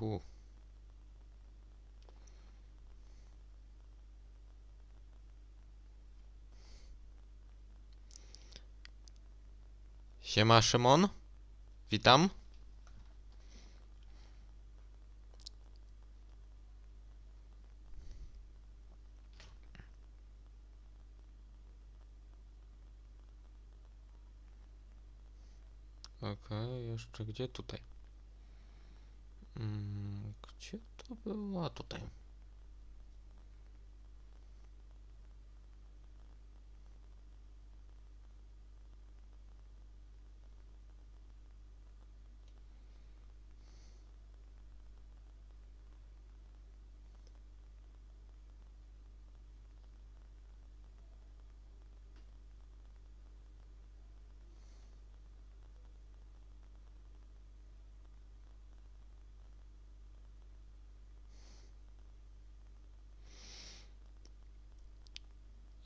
Uhu. Siema Szymon. Witam. Okej, jeszcze gdzie tutaj? Mm, gdzie to było? A tutaj.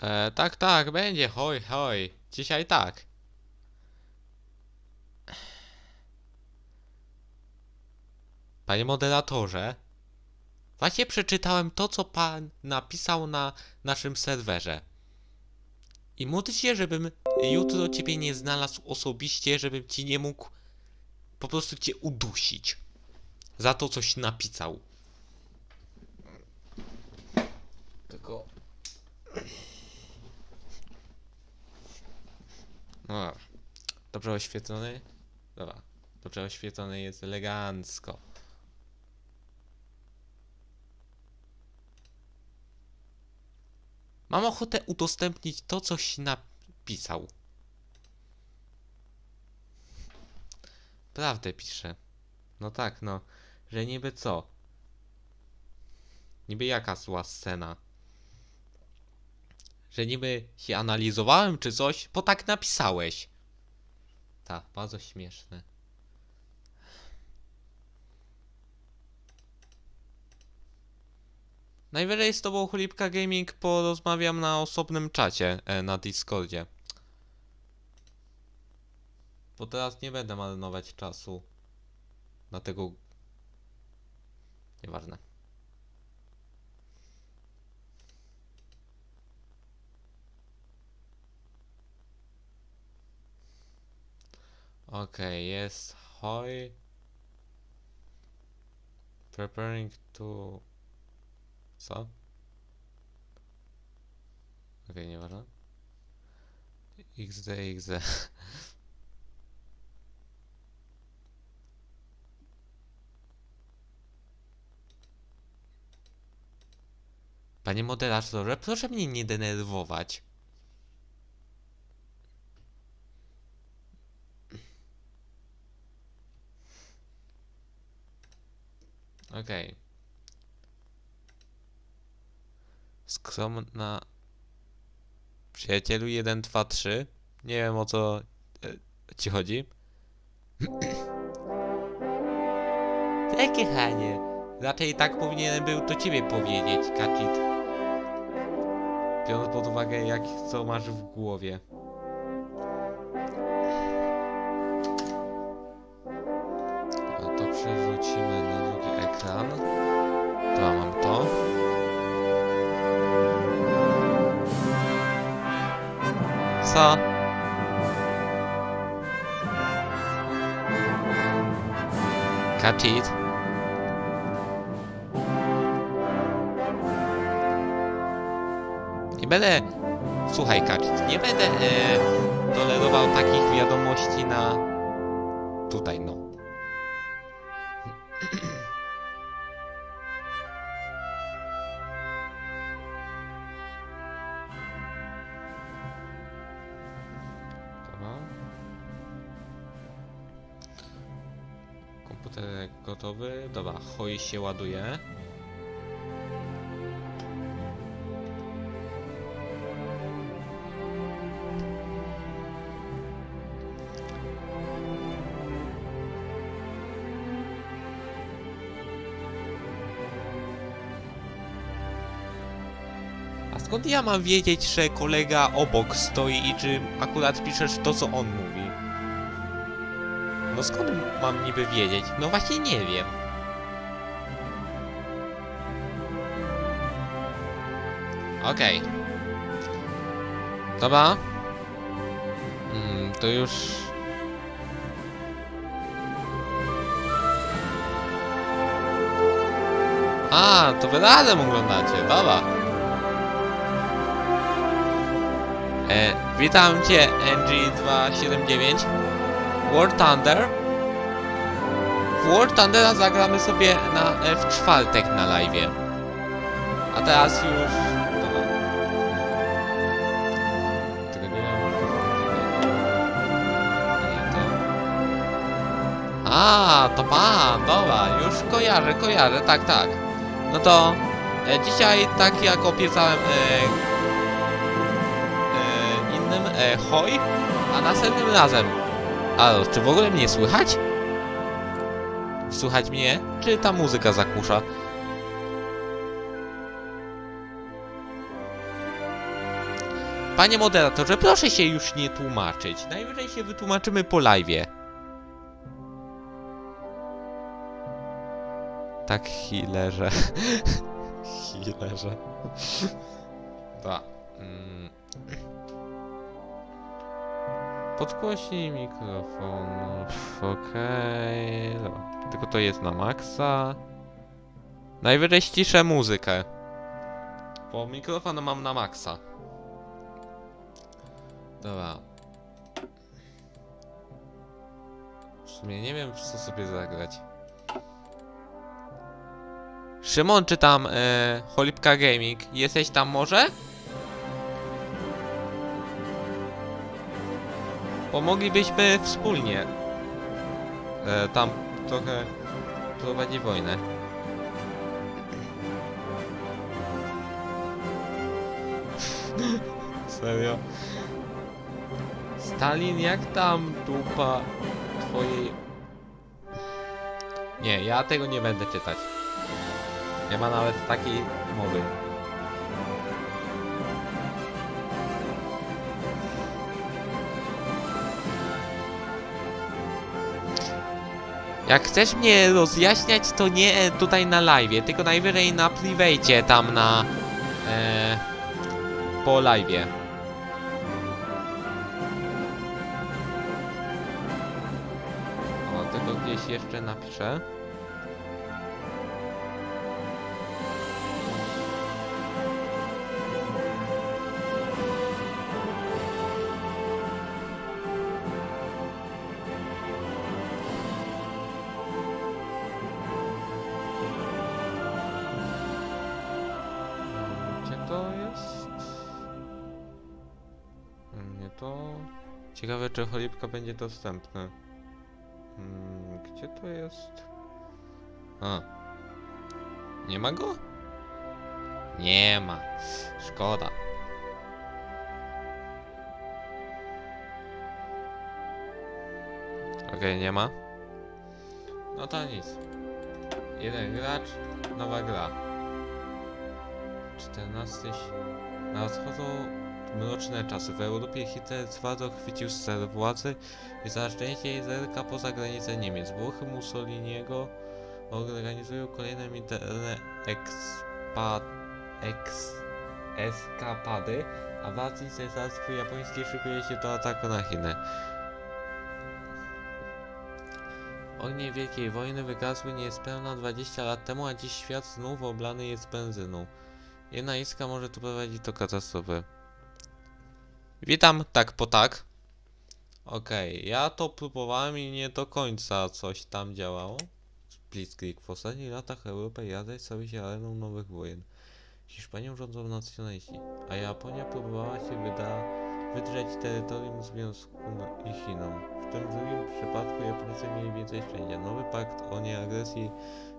E, tak, tak, będzie, hoj, hoj. Dzisiaj tak. Panie moderatorze, właśnie przeczytałem to, co pan napisał na naszym serwerze. I módl się, żebym jutro ciebie nie znalazł osobiście, żebym ci nie mógł po prostu cię udusić. Za to coś napisał. No, dobrze oświetlony? Dobra, dobrze oświetlony jest elegancko. Mam ochotę udostępnić to, coś napisał. Prawdę pisze. No tak, no, że niby co? Niby jaka zła scena? Że niby się analizowałem czy coś, bo tak napisałeś. Tak, bardzo śmieszne. Najwyżej z tobą Chlipka Gaming porozmawiam na osobnym czacie e, na Discordzie. Bo teraz nie będę marnować czasu na tego... Nieważne. Okej, jest hoj. Preparing to... Co? Okej, nieważne. XD, XD. Panie moderatorze, proszę mnie nie denerwować. Okej. Skromna... Przyjacielu 1, 2, 3. Nie wiem o co e, ci chodzi. Takie Hanie. Raczej tak powinienem był to ciebie powiedzieć, Kacit. Biorąc pod uwagę jak co masz w głowie. A to przerzucimy na ekran. Dobra, mam to. Co? Kacit. Nie będę... Słuchaj, Kacit, nie będę e, tolerował takich wiadomości na... Tutaj, no. Hoj się ładuje. A skąd ja mam wiedzieć, że kolega obok stoi i czy akurat piszesz to, co on mówi? No skąd mam niby wiedzieć? No właśnie nie wiem. Okej. Dobra. Mm, to już... A, to wy razem oglądacie, dobra. E, witam cię, NG279. War Thunder. W War Thundera zagramy sobie na, e, w czwartek na live. A teraz już... A, to pan, dobra, już kojarzę, kojarzę, tak, tak. No to e, dzisiaj, tak jak obiecałem e, e, innym, e, hoj, a następnym razem. A czy w ogóle mnie słychać? Słychać mnie? Czy ta muzyka zakusza? Panie moderatorze, proszę się już nie tłumaczyć. Najwyżej się wytłumaczymy po live'ie. Tak, healerze. healerze. Da. Mm. Podgłośnij mikrofon. Okej. Dobra. Tylko to jest na maksa. Najwyżej ściszę muzykę. Bo mikrofon mam na maksa. Dobra. W sumie nie wiem, co sobie zagrać. Szymon, czy tam e, Cholipka Gaming? Jesteś tam może? Pomoglibyśmy wspólnie. E, tam trochę prowadzi wojnę. Serio? Stalin, jak tam dupa twojej... Nie, ja tego nie będę czytać. Nie ma nawet takiej mowy. Jak chcesz mnie rozjaśniać, to nie tutaj na live, tylko najwyżej na private tam na... E, po live. O, tylko gdzieś jeszcze napiszę. To... Ciekawe, czy cholipka będzie dostępna. Hmm, gdzie to jest? A. Nie ma go? Nie ma. Szkoda. Okej, nie ma. No to nic. Jeden gracz, nowa gra. 14. Nadchodzą mroczne czasy. W Europie Hitler twardo chwycił ster władzy i za szczęście jej zerka poza granice Niemiec. Włochy Mussoliniego organizują kolejne eks... eskapady, a w Azji cesarstwo japońskie szykuje się do ataku na Chiny. Ognie Wielkiej Wojny wygasły niespełna 20 lat temu, a dziś świat znów oblany jest benzyną. Jedna iskra może tu prowadzić do katastrofy. Witam, tak po tak. Okej, ja to próbowałem i nie do końca coś tam działało. Blitzkrieg. W ostatnich latach Europa i Azja stały się areną nowych wojen. Hiszpanią rządzą nacjonaliści, a Japonia próbowała się wyda wydrzeć terytorium Związku i Chinom. W tym drugim przypadku Japońcy mieli więcej szczęścia. Nowy pakt o nieagresji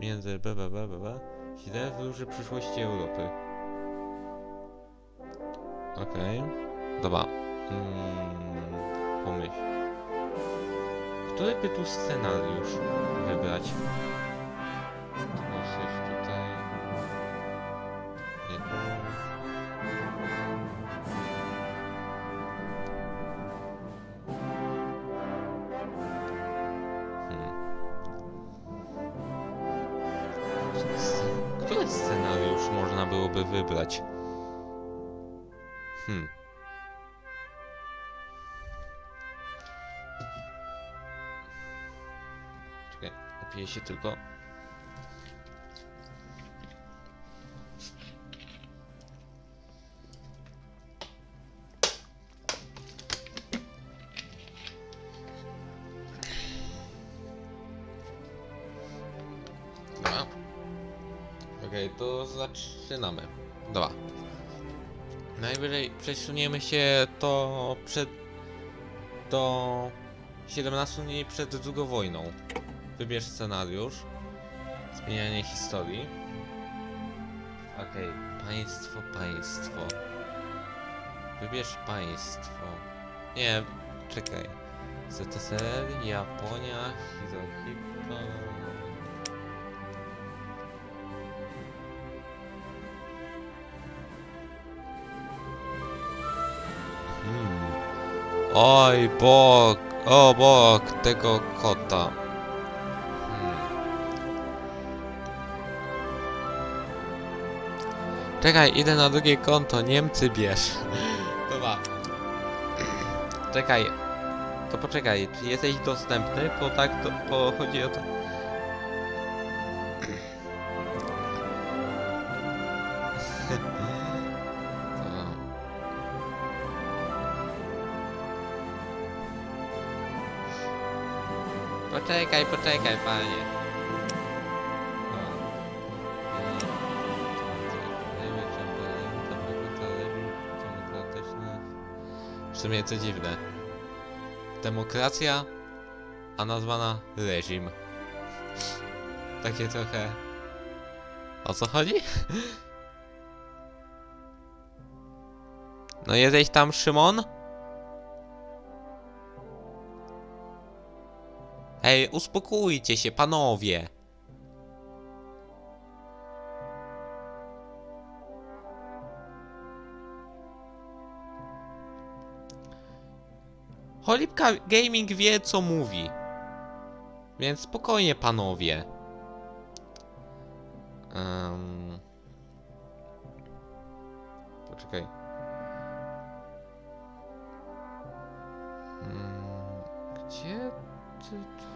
między BBBBB źle wróży przyszłości Europy. Okej. Dobra. Mm, pomyśl. Który by tu scenariusz wybrać? Dosyć tutaj... Nie tu. Hmm. Który scenariusz można byłoby wybrać? Hmm. Się tylko. To zaczynamy. Dobra. Najwyżej przesuniemy się to przed... do 17 dni przed drugą wojną. Wybierz scenariusz. Zmienianie historii. Okej, państwo, państwo. Wybierz państwo. Nie, czekaj. ZSRR, Japonia, Hirohito... Hmm. Oj, bok, o bok tego kota. Czekaj, idę na drugie konto, Niemcy bierz. Dobra. Czekaj. To poczekaj, czy jesteś dostępny? Bo tak, to, bo chodzi o to... Poczekaj, poczekaj, panie. W sumie co dziwne. Demokracja, a nazwana reżim. Takie trochę... O co chodzi? No jesteś tam, Szymon? Ej, uspokójcie się, panowie. Cholipka Gaming wie, co mówi. Więc spokojnie, panowie. Um... Poczekaj. Mm, Gdzie ty tu...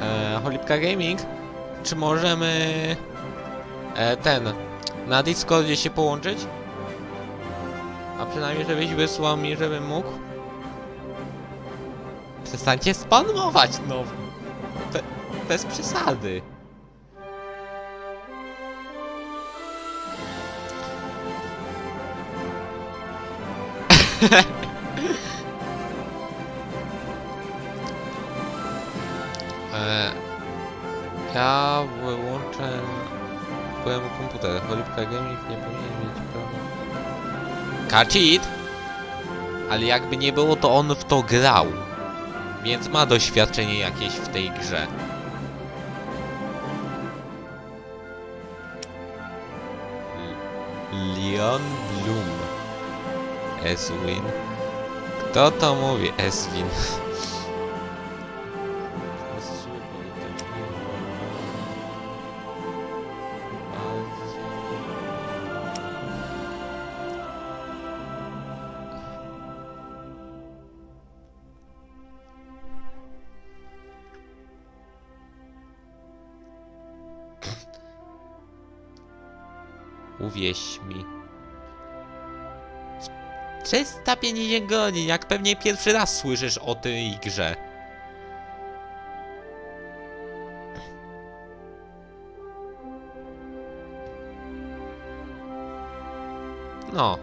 E, Cholipka Gaming, czy możemy e, ten na Discordzie się połączyć? A przynajmniej żebyś wysłał mi, żebym mógł. Przestańcie spamować, no. Be, bez przesady. Cholipka Gaming nie powinien mieć prawa. Kacit! Ale jakby nie było, to on w to grał. Więc ma doświadczenie jakieś w tej grze. Leon Bloom. Eswin. Kto to mówi? Eswin. Uwieś mi. 350 godzin, jak pewnie pierwszy raz słyszysz o tej grze. No.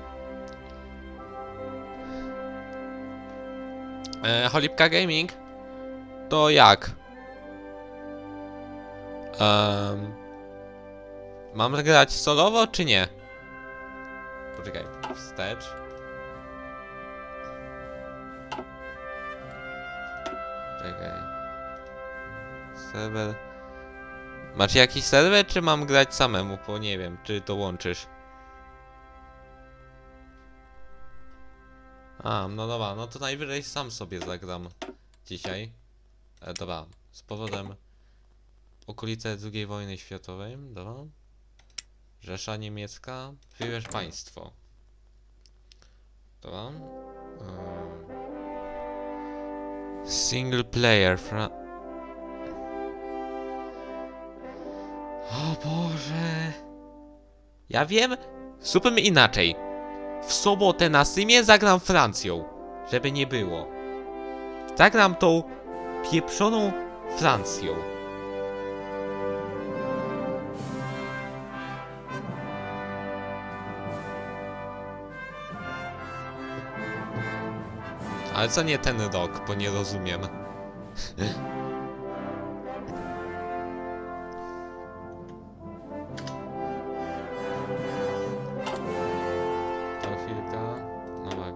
E, Cholipka Gaming? To jak? Mam grać solowo, czy nie? Poczekaj, wstecz. Czekaj. Serwer. Macie jakiś serwer, czy mam grać samemu? Bo nie wiem, czy to łączysz. A, no dobra, no to najwyżej sam sobie zagram dzisiaj. E, dobra, z powodem okolice II wojny światowej, dobra. Rzesza Niemiecka, wybierz państwo. Dobra. Ym. Single player, fra... O Boże. Ja wiem, zupełnie inaczej. W sobotę na Symie zagram Francją, żeby nie było. Zagram tą pieprzoną Francją. Ale co nie ten rok, bo nie rozumiem. Nowak.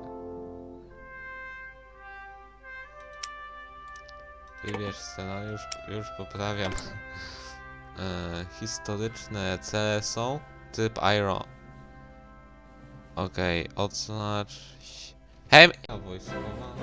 Wybierz scenariusz, już poprawiam. E, historyczne cele są. Typ Iron. Okej, odznacz. É. Ah, vou escovar.